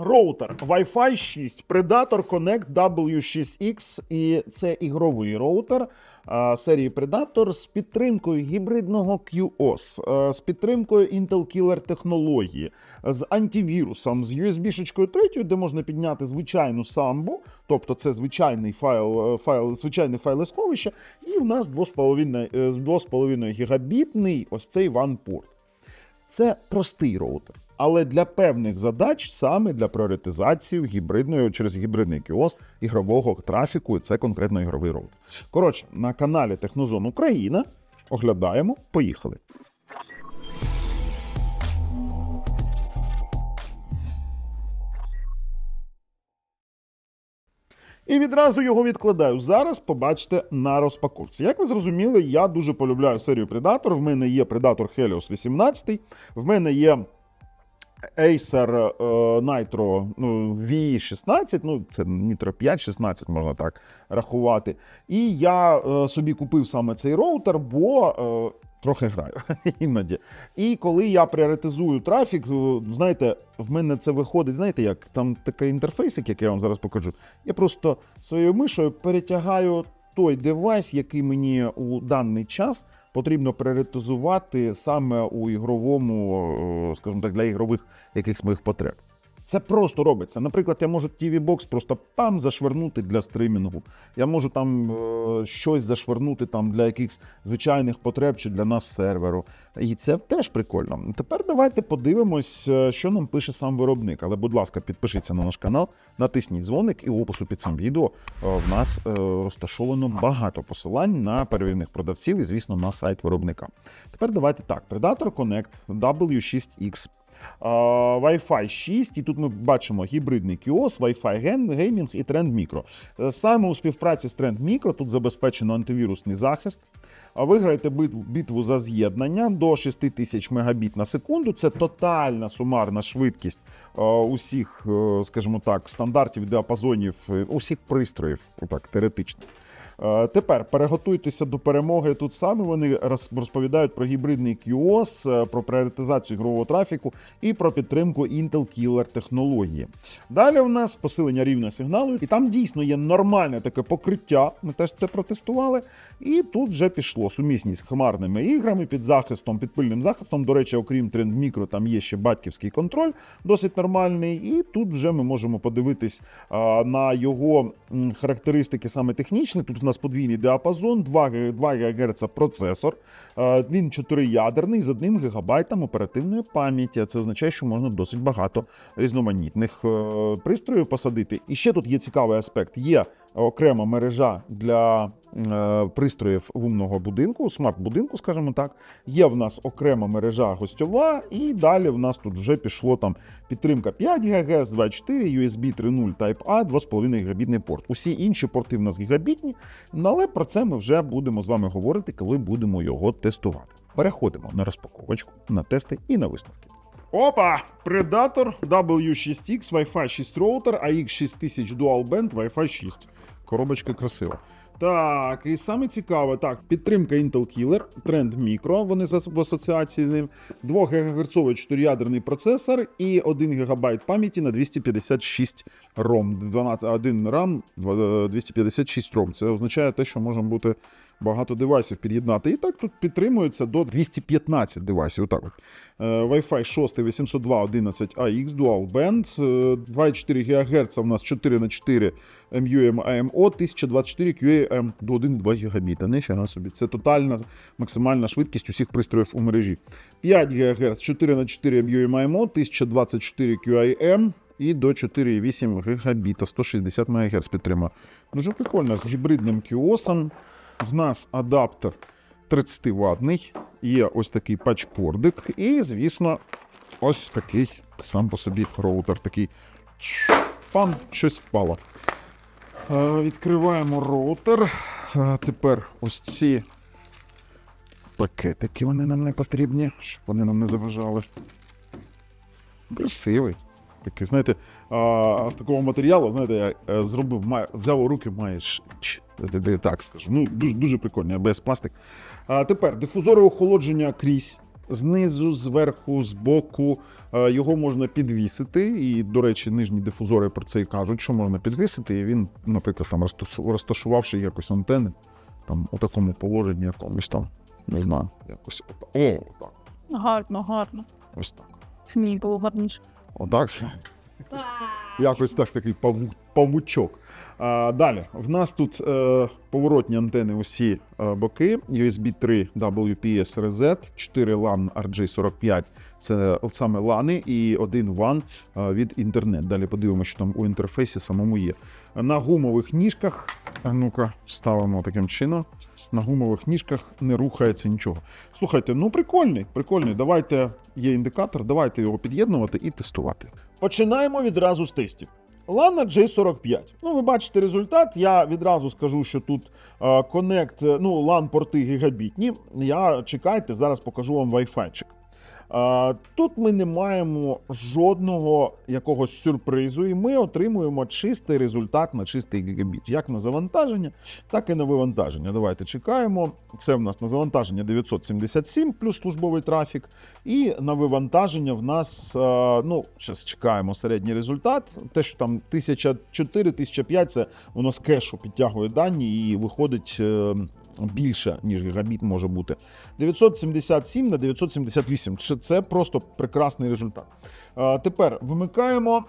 Роутер Wi-Fi 6, Predator Connect W6X, і це ігровий роутер а, серії Predator з підтримкою гібридного QoS, е, з підтримкою Intel Killer технології, з антивірусом, з USB-шечкою 3, де можна підняти звичайну самбу, тобто це звичайний файл, е, файл звичайне файлесховище, і в нас 2,5 е, 2,5 гігабітний ось цей WAN-порт. Це простий роутер. Але для певних задач, саме для пріоритизації гібридної через гібридний кіос ігрового трафіку, це конкретно ігровий роутер. Коротше, на каналі Технозон Україна оглядаємо. Поїхали. І відразу його відкладаю. Зараз побачите на розпаковці. Як ви зрозуміли, я дуже полюбляю серію Predator. В мене є Predator Helios 18, в мене є Acer е, Nitro ну, V16, ну це Nitro 5, 16 можна так рахувати. І я е, собі купив саме цей роутер, бо е, трохи граю іноді. І коли я пріоритизую трафік, знаєте, в мене це виходить, знаєте, як там такий інтерфейсик, який я вам зараз покажу. Я просто своєю мишою перетягаю той девайс, який мені у даний час потрібно пріоритизувати саме у ігровому, е, скажімо так, для ігрових якихось моїх потреб. Це просто робиться. Наприклад, я можу TV Box просто пам зашвернути для стримінгу. Я можу там е, щось зашвернути там для якихось звичайних потреб чи для нас серверу. І це теж прикольно. Тепер давайте подивимось, е, що нам пише сам виробник. Але, будь ласка, підпишіться на наш канал, натисніть дзвоник і в опису під цим відео е, в нас е, розташовано багато посилань на перевірених продавців і, звісно, на сайт виробника. Тепер давайте так: Predator Connect W6X. Wi-Fi 6, і тут ми бачимо гібридний кіос, Wi-Fi геймінг і Trend Micro. Е, Саме у співпраці з Trend Micro тут забезпечено антивірусний захист. Виграєте битву, за з'єднання до 6000 Мбіт на секунду. Це тотальна сумарна швидкість е, усіх, е, скажімо так, стандартів діапазонів, усіх пристроїв, так, теоретично. Е, Тепер переготуйтеся до перемоги. Тут саме вони розповідають про гібридний QoS, е, про пріоритизацію ігрового трафіку і про підтримку Intel Killer технології. Далі у нас посилення рівня сигналу, і там дійсно є нормальне таке покриття. Ми теж це протестували. І тут вже пішло сумісність з хмарними іграми під захистом, під пильним захистом. До речі, окрім тренд мікро, там є ще батьківський контроль, досить нормальний. І тут вже ми можемо подивитись а, на його характеристики саме технічні. Тут нас подвійний діапазон, 2, 2 ГГц процесор. Він 4-ядерний з 1 ГБ оперативної пам'яті. Це означає, що можна досить багато різноманітних е, пристроїв посадити. І ще тут є цікавий аспект: є окрема мережа для е, пристроїв умного будинку, смарт-будинку, скажімо так. Є в нас окрема мережа гостьова, і далі в нас тут вже пішло там підтримка 5 ГГц, 24, USB 3.0 Type-A, 2,5 гігабітний порт. Усі інші порти в нас гігабітні, але про це ми вже будемо з вами говорити, коли будемо його тестувати. Переходимо на розпаковочку, на тести і на висновки. Опа! Predator W6X Wi-Fi 6 роутер, AX6000 Dual Band Wi-Fi 6. Коробочка красива. Так, і саме цікаве, так, підтримка Intel Killer, тренд Micro, вони в асоціації з ним, 2 ГГц 4-ядерний процесор і 1 ГБ пам'яті на 256 ROM. 12, 1 RAM, 256 ROM. Це означає те, що може бути багато девайсів під'єднати. І так тут підтримується до 215 девайсів. Отак от. Е, Wi-Fi 6 802.11ax Dual Band, е, 2,4 ГГц у нас 4 на 4 MUM AMO, 1024 QAM до 1,2 гігабіта. Нифіга собі. Це тотальна максимальна швидкість усіх пристроїв у мережі. 5 ГГц 4 на 4 MUM AMO, 1024 QAM і до 4,8 гігабіта, 160 МГц підтримує. Дуже прикольно, з гібридним кіосом. В нас адаптер 30 ватний, є ось такий патчкордик, і, звісно, ось такий сам по собі роутер. Такий пам, щось впало. Е, Відкриваємо роутер. Е, Тепер ось ці пакетики вони нам не потрібні, щоб вони нам не заважали. Красивий. Такий, знаєте, з такого матеріалу, знаєте, я е, зробив, взяв у руки, маєш так скажу. Ну, дуже, дуже прикольний, без пластик. А, тепер дифузори охолодження крізь. знизу, зверху, збоку. Його можна підвісити, і, до речі, нижні дифузори про це і кажуть, що можна підвісити, і він, наприклад, там розташувавши якось антени, там у такому положенні якомусь там, не знаю, якось отак. О, отак. Гарно, гарно. Ось так. Ні, було гарніше. Отак. Якось так такий паву, павучок. А, далі, в нас тут е, поворотні антени усі е, боки, USB 3 WPS Reset, 4 LAN RJ45, це саме LAN і один WAN е, від інтернет. Далі подивимося, що там у інтерфейсі самому є. На гумових ніжках, ну-ка, ставимо таким чином. На гумових ніжках не рухається нічого. Слухайте, ну прикольний, прикольний. Давайте є індикатор, давайте його під'єднувати і тестувати. Починаємо відразу з тестів. Lana J45. Ну, ви бачите результат. Я відразу скажу, що тут Конект. Е, ну, LAN порти гігабітні. Я чекайте, зараз покажу вам Wi-Fi. Е, Тут ми не маємо жодного якогось сюрпризу, і ми отримуємо чистий результат на чистий гігабіт. Як на завантаження, так і на вивантаження. Давайте чекаємо. Це в нас на завантаження 977 плюс службовий трафік. І на вивантаження в нас, е, ну, зараз чекаємо середній результат. Те, що там 1004-1005, це воно з кешу підтягує дані і виходить більше, ніж гігабіт може бути. 977 на 978. Це- просто прекрасний результат. Тепер вимикаємо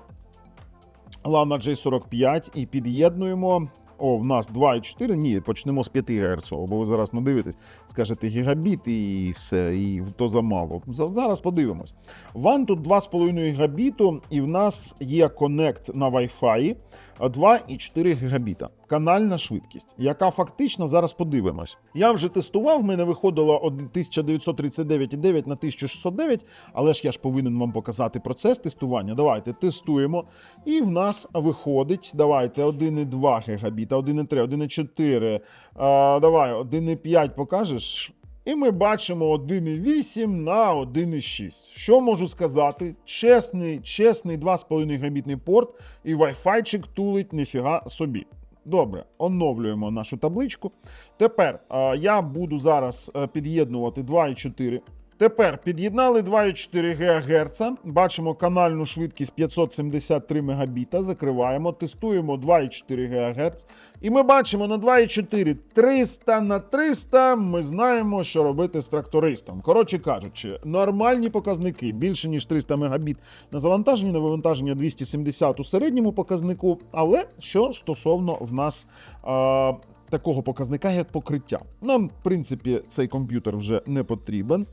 Lana J45 і під'єднуємо. О, в нас 2,4. Ні, почнемо з 5 ГГц, бо ви зараз надивитесь, скажете гігабіт і все, і то замало. Зараз подивимось. Ван тут 2,5 гігабіту, і в нас є коннект на Wi-Fi 2,4 гігабіта. Канальна швидкість, яка фактично зараз подивимось. Я вже тестував, в мене виходило 1939,9 на 1609, але ж я ж повинен вам показати процес тестування. Давайте тестуємо. І в нас виходить, давайте 1,2 гігабіта, 1,3, 1,4. А, давай, 1,5 покажеш. І ми бачимо 1,8 на 1,6. Що можу сказати? Чесний, чесний 2,5 гігабітний порт і Wi-Fi тулить ніфіга собі. Добре, оновлюємо нашу табличку. Тепер е, я буду зараз е, під'єднувати 2,4. Тепер під'єднали 2,4 ГГц. Бачимо канальну швидкість 573 Мбіта. Закриваємо, тестуємо 2,4 ГГц. І ми бачимо на 2,4 300 на 300. Ми знаємо, що робити з трактористом. Коротше кажучи, нормальні показники більше ніж 300 Мбіт на завантаження, на вивантаження 270 у середньому показнику. Але що стосовно в нас. Е- Такого показника, як покриття. Нам, в принципі, цей комп'ютер вже не потрібен.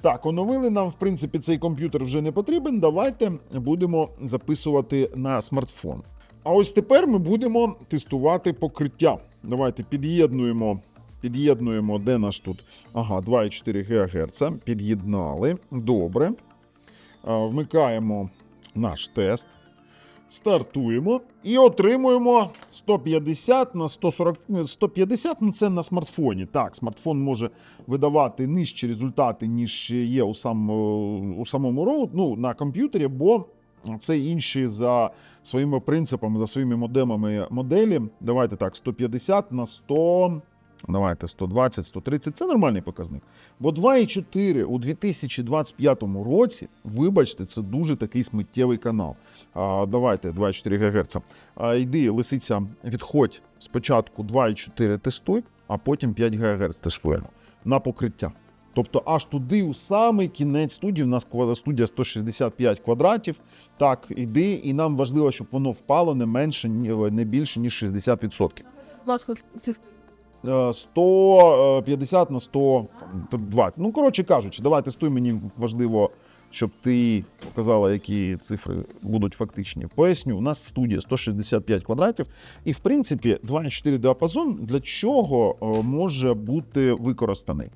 Так, оновили нам, в принципі, цей комп'ютер вже не потрібен. Давайте будемо записувати на смартфон. А ось тепер ми будемо тестувати покриття. Давайте під'єднуємо. Під'єднуємо, де наш тут? Ага, 2,4 ГГц. Під'єднали. Добре. Вмикаємо наш тест. Стартуємо і отримуємо 150 на 140, ну, 150, ну це на смартфоні. Так, смартфон може видавати нижчі результати, ніж є у, сам, у самому роут, ну, на комп'ютері, бо це інші за своїми принципами, за своїми модемами моделі. Давайте так, 150 на 100. Давайте 120, 130 це нормальний показник. Бо 2,4 у 2025 році, вибачте, це дуже такий сміттєвий канал. А, давайте 2,4 ГГц. А, йди, лисиця, відходь спочатку 2,4 тестуй, а потім 5 ГГц тестуємо на покриття. Тобто аж туди, у самий кінець студії, у нас студія 165 квадратів. Так, іди, і нам важливо, щоб воно впало не менше, не більше, ніж 60%. Будь ласка, ці- Е, 150 на 120. Ну, коротше кажучи, давай тестуй, мені важливо, щоб ти показала, які цифри будуть фактичні. Поясню, у нас студія 165 квадратів, і в принципі 2,4 діапазон для чого е, може бути використаний?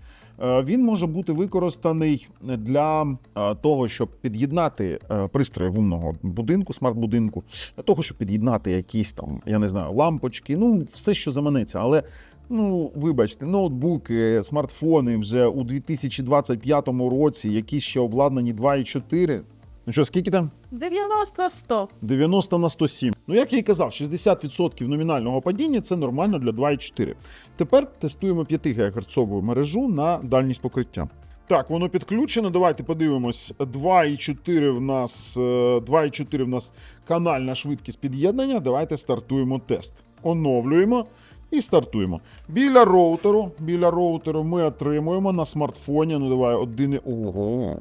Е, Він може бути використаний для е, того, щоб під'єднати е, пристрої в умного будинку, смарт-будинку, для того, щоб під'єднати якісь там, я не знаю, лампочки, ну все, що заманеться. Але ну, вибачте, ноутбуки, смартфони вже у 2025 році, які ще обладнані 2,4. Ну що, скільки там? 90 100. 90 на 107. Ну, як я і казав, 60% номінального падіння це нормально для 2,4. Тепер тестуємо 5 ГГц мережу на дальність покриття. Так, воно підключено. Давайте подивимось. 2,4 в нас е, 2,4 в нас канальна швидкість під'єднання. Давайте стартуємо тест. Оновлюємо і стартуємо. Біля роутеру, біля роутеру ми отримуємо на смартфоні. Ну давай, 1, і- ого.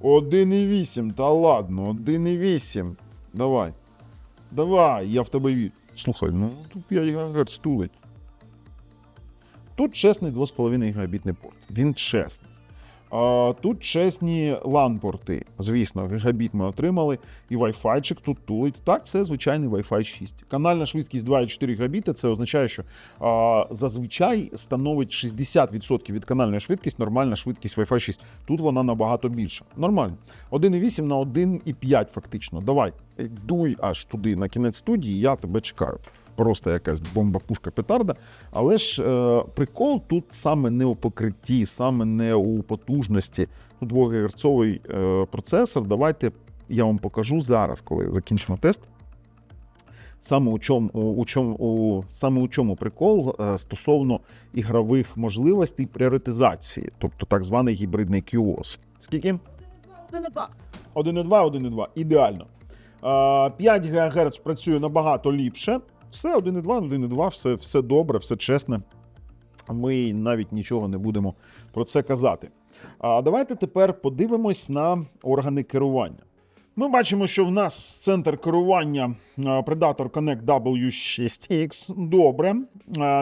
1,8. Та ладно, 1,8. Давай. Давай, я в тебе вірю. Слухай, ну тут 5 ГГц тулить. Тут чесний 2,5 гігабітний порт. Він чесний. Тут чесні LAN-порти. Звісно, гігабіт ми отримали, і Wi-Fi тут тулить. Так, це звичайний Wi-Fi 6. Канальна швидкість 2,4 гігабіта. Це означає, що а, зазвичай становить 60% від канальної швидкості нормальна швидкість Wi-Fi 6. Тут вона набагато більша. Нормально. 1,8 на 1,5 фактично. Давай, дуй аж туди на кінець студії, я тебе чекаю. Просто якась бомба-пушка петарда. Але ж е, прикол тут саме не у покритті, саме не у потужності. Тут 2 е, процесор. Давайте я вам покажу зараз, коли закінчимо тест. Саме у чому, у чому, у, саме у чому прикол е, стосовно ігрових можливостей пріоритизації, тобто так званий гібридний QoS. Скільки? Не не так. 1,2, 1,2. Ідеально. Е, 5 ГГц працює набагато ліпше. Все 1,2, 1,2, все, все добре, все чесне. Ми навіть нічого не будемо про це казати. А давайте тепер подивимось на органи керування. Ми бачимо, що в нас центр керування Predator Connect W6X. Добре.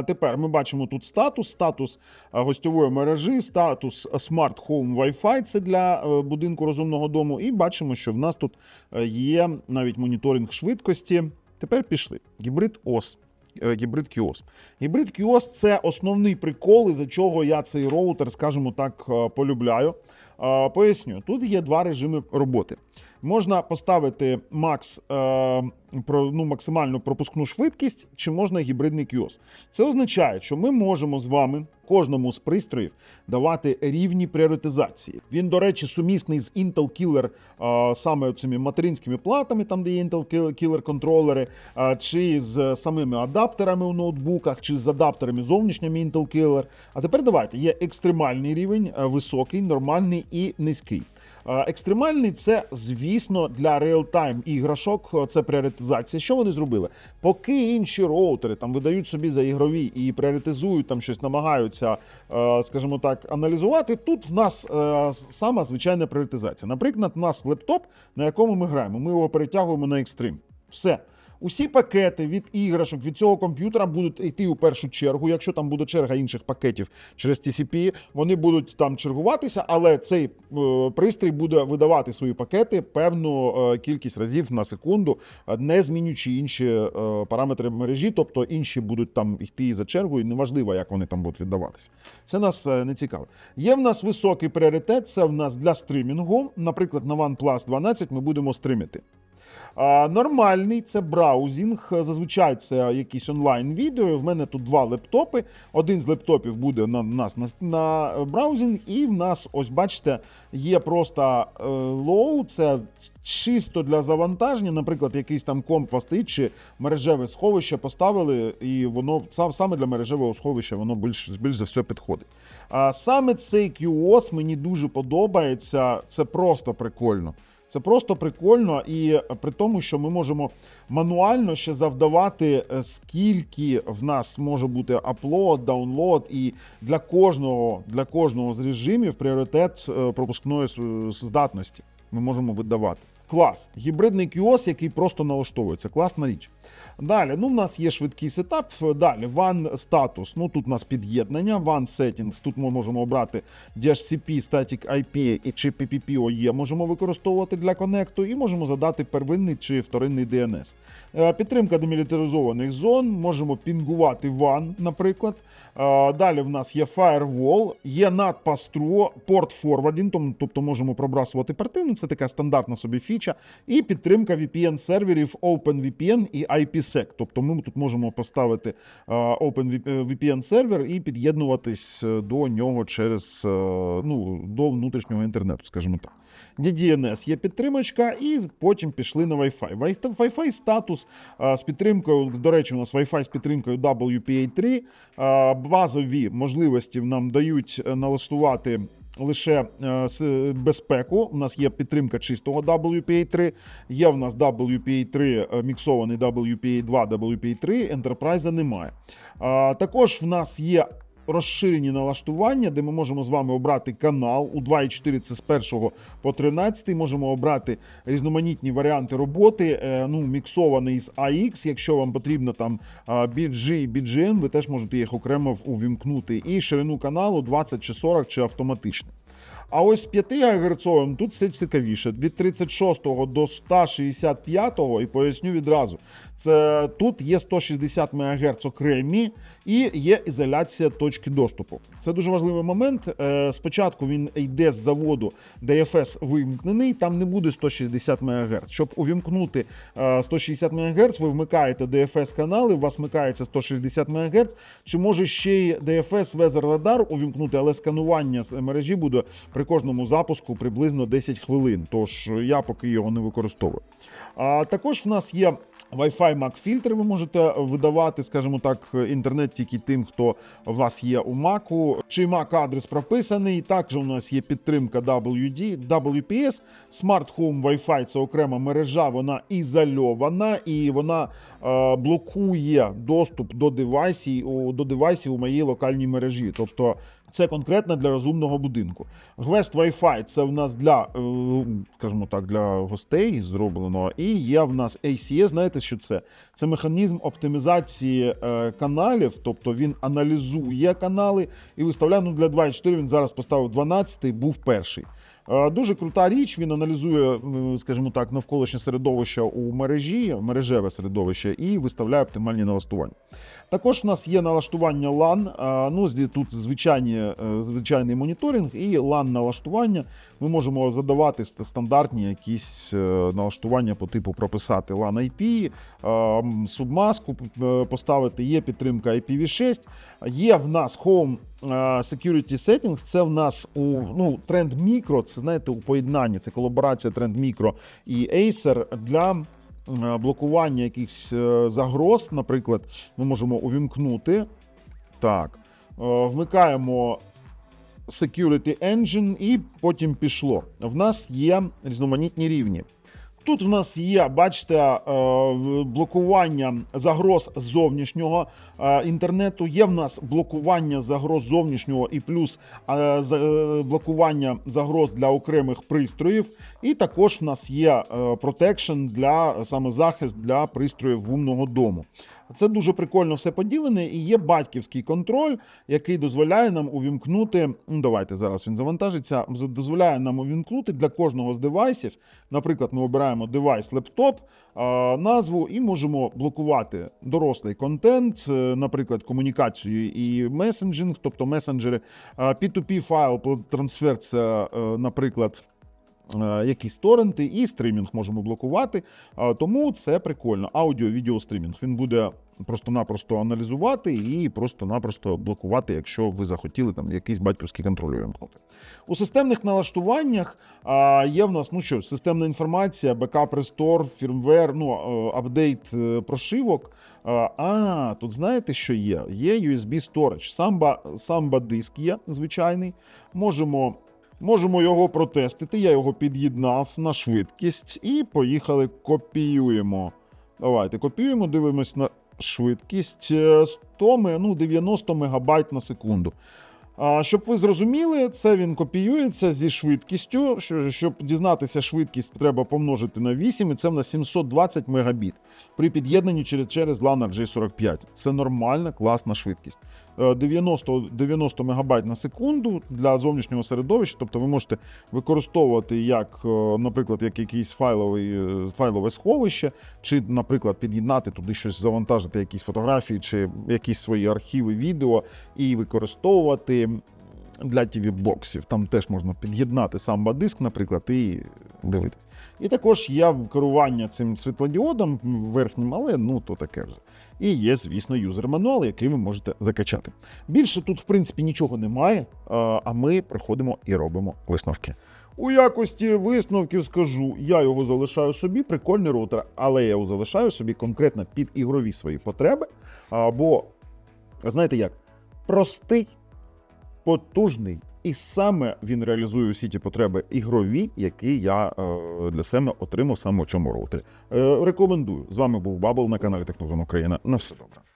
Тепер ми бачимо тут статус, статус гостьової мережі, статус Smart Home Wi-Fi це для е, будинку розумного дому. І бачимо, що в нас тут е, є навіть моніторинг швидкості. Тепер пішли. Гібрид OS. е, Гібрид Кіос. Гібрид Кіос – це основний прикол, із-за чого я цей роутер, скажімо так, е, полюбляю. Е, Поясню, тут є два режими роботи. Можна поставити макс, е, про, ну, максимальну пропускну швидкість, чи можна гібридний QoS. Це означає, що ми можемо з вами кожному з пристроїв давати рівні пріоритизації. Він, до речі, сумісний з Intel Killer е, саме цими материнськими платами, там де є Intel Killer контролери, е, чи з самими адаптерами у ноутбуках, чи з адаптерами зовнішніми Intel Killer. А тепер давайте є екстремальний рівень, е, високий, нормальний і низький. Е, Екстремальний це, звісно, для реалтайм іграшок. е, Це пріоритизація. Що вони зробили? Поки інші роутери там видають собі за ігрові і пріоритизують там щось, намагаються, е, скажімо так, аналізувати. Тут в нас сама звичайна пріоритизація. Наприклад, у нас лептоп, на якому ми граємо. Ми його перетягуємо на екстрим. Все. Усі пакети від іграшок від цього комп'ютера будуть йти у першу чергу. Якщо там буде черга інших пакетів через TCP, вони будуть там чергуватися, але цей е, пристрій буде видавати свої пакети певну е, кількість разів на секунду, е, не змінюючи інші параметри мережі, тобто інші будуть там йти за чергою, неважливо, як вони там будуть віддаватися. Це нас не цікаво. Є в нас високий пріоритет. Це в нас для стримінгу. Наприклад, на OnePlus 12 ми будемо стримити. Нормальний це браузінг. Зазвичай це якісь онлайн відео. В мене тут два лептопи. Один з лептопів буде на нас на, на браузінг, і в нас, ось бачите, є просто е, лоу. Це чисто для завантаження. Наприклад, якийсь там комп вас чи мережеве сховище поставили, і воно сам- саме для мережевого сховища воно більш, більш за все підходить. А саме цей QoS мені дуже подобається. Це просто прикольно. Це просто прикольно, і е, при тому, що ми можемо мануально ще завдавати, е, скільки в нас може бути аплод, даунлод, і для кожного, для кожного з режимів пріоритет е, пропускної здатності ми можемо видавати. Клас. Гібридний кіос, який просто налаштовується. Класна річ. Далі, ну, в нас є швидкий сетап. Далі, One статус. Ну, тут у нас під'єднання, One settings. Тут ми можемо обрати DHCP, Static IP і чи PPPoE можемо використовувати для конекту, і можемо задати первинний чи вторинний DNS. Е, Підтримка демілітаризованих зон, можемо пінгувати WAN, наприклад. Е, Далі в нас є Firewall, є NAT Pastro, Port тобто можемо пробрасувати порти, ну це така стандартна собі фіча. І підтримка VPN-серверів OpenVPN і IPsec. Тобто ми тут можемо поставити е, OpenVPN сервер і під'єднуватись до нього через ну, до внутрішнього інтернету, скажімо так. DDNS є підтримочка, і потім пішли на Wi-Fi. Wi- Wi-Fi статус з підтримкою, до речі, у нас Wi-Fi з підтримкою WPA3. Е, Базові можливості нам дають е, налаштувати лише е, безпеку. У нас є підтримка чистого WPA3, є в нас WPA3 е, міксований WPA2, WPA3, Enterprise немає. Також в нас є розширені налаштування, де ми можемо з вами обрати канал. У 2.4 це з 1 по 13. Можемо обрати різноманітні варіанти роботи. е, Ну, міксований з AX. Якщо вам потрібно там BG і BGN, ви теж можете їх окремо увімкнути. І ширину каналу 20 чи 40 чи автоматичне. А ось з 5 ГГц тут все цікавіше. Від 36 до 165, і поясню відразу. Це тут є 160 МГц окремі і є ізоляція точки доступу. Це дуже важливий момент. Е, Спочатку він йде з заводу, DFS вимкнений, там не буде 160 МГц. Щоб увімкнути е, 160 МГц, ви вмикаєте DFS канали, у вас вмикається 160 МГц. Чи може ще й DFS Weather Radar увімкнути, але сканування з мережі буде при кожному запуску приблизно 10 хвилин. Тож я поки його не використовую. А також в нас є Wi-Fi Mac фільтр. Ви можете видавати, скажімо так, інтернет тільки тим, хто у вас є у Mac, чи Mac адрес прописаний. Також у нас є підтримка WD, WPS, Smart Home Wi-Fi це окрема мережа, вона ізольована і вона е, блокує доступ до девайсів, до девайсів у моїй локальній мережі. Тобто це конкретно для розумного будинку. Гвест Wi-Fi це в нас для, е, скажімо так, для гостей зроблено. І є в нас ACS. Знаєте, що це? Це механізм оптимізації е, каналів, тобто він аналізує канали і виставляє ну, для 2.4 Він зараз поставив 12, був перший. Е, Дуже крута річ. Він аналізує, скажімо так, навколишнє середовище у мережі, мережеве середовище, і виставляє оптимальні налаштування. Також в нас є налаштування LAN, Ну, тут звичайні, е, звичайний моніторинг і LAN налаштування. Ми можемо задавати стандартні якісь е, налаштування по типу прописати LAN IP, е, субмаску е, поставити. Є підтримка IPv6. Є в нас Home е, Security Settings. Це в нас у ну, тренд мікро. Це знаєте, у поєднанні. Це колаборація Trend Micro і Acer для е, блокування якихось е, загроз, наприклад, ми можемо увімкнути. Так, е, вмикаємо Security Engine і потім пішло. В нас є різноманітні рівні. Тут в нас є, бачите, е, блокування загроз зовнішнього е, інтернету. Є в нас блокування загроз зовнішнього і плюс е, блокування загроз для окремих пристроїв. І також в нас є протекшн для саме захист для пристроїв умного дому. Це дуже прикольно все поділене, і є батьківський контроль, який дозволяє нам увімкнути. Ну, давайте зараз він завантажиться. Дозволяє нам увімкнути для кожного з девайсів. Наприклад, ми обираємо девайс лептоп, назву і можемо блокувати дорослий контент, е, наприклад, комунікацію і месенджинг, тобто месенджери. А, P2P файл трансфер це, е, наприклад. Е, Якісь торренти і стрімінг можемо блокувати, тому це прикольно. Аудіо, відео стрімінг. Він буде просто-напросто аналізувати і просто-напросто блокувати, якщо ви захотіли там якийсь батьківський контроль увімкнути. У системних налаштуваннях а, є в нас ну що, системна інформація, бекап рестор, фірмвер, ну е, апдейт е, прошивок. А, тут знаєте, що є? Є USB storage. Самба, самба диск є звичайний. Можемо. Можемо його протестити. Я його під'єднав на швидкість і поїхали. Копіюємо. Давайте копіюємо, дивимось на швидкість Е, 100, ну, 90 мегабайт на секунду. А, щоб ви зрозуміли, це він копіюється зі швидкістю. Щоб дізнатися швидкість, треба помножити на 8, і це в нас 720 мегабіт при під'єднанні через, через LAN RJ45. Це нормальна, класна швидкість. Е, 90, 90 мегабайт на секунду для зовнішнього середовища. Тобто ви можете використовувати як, е, наприклад, як якийсь файловий, е, файлове сховище, чи, наприклад, під'єднати туди щось, завантажити якісь фотографії чи якісь свої архіви відео і використовувати для tv боксів Там теж можна під'єднати сам диск, наприклад, і дивитись. І також є керування цим світлодіодом верхнім, але ну то таке вже. І є, звісно, юзер-мануал, який ви можете закачати. Більше тут, в принципі, нічого немає, а ми приходимо і робимо висновки. У якості висновків скажу, я його залишаю собі, прикольний роутер, але я його залишаю собі конкретно під ігрові свої потреби. Або, знаєте як, простий, потужний І саме він реалізує усі ті потреби ігрові, які я е, для себе отримав саме у цьому роутері. Е, рекомендую. З вами був Бабл на каналі Технозон Україна. На все добре.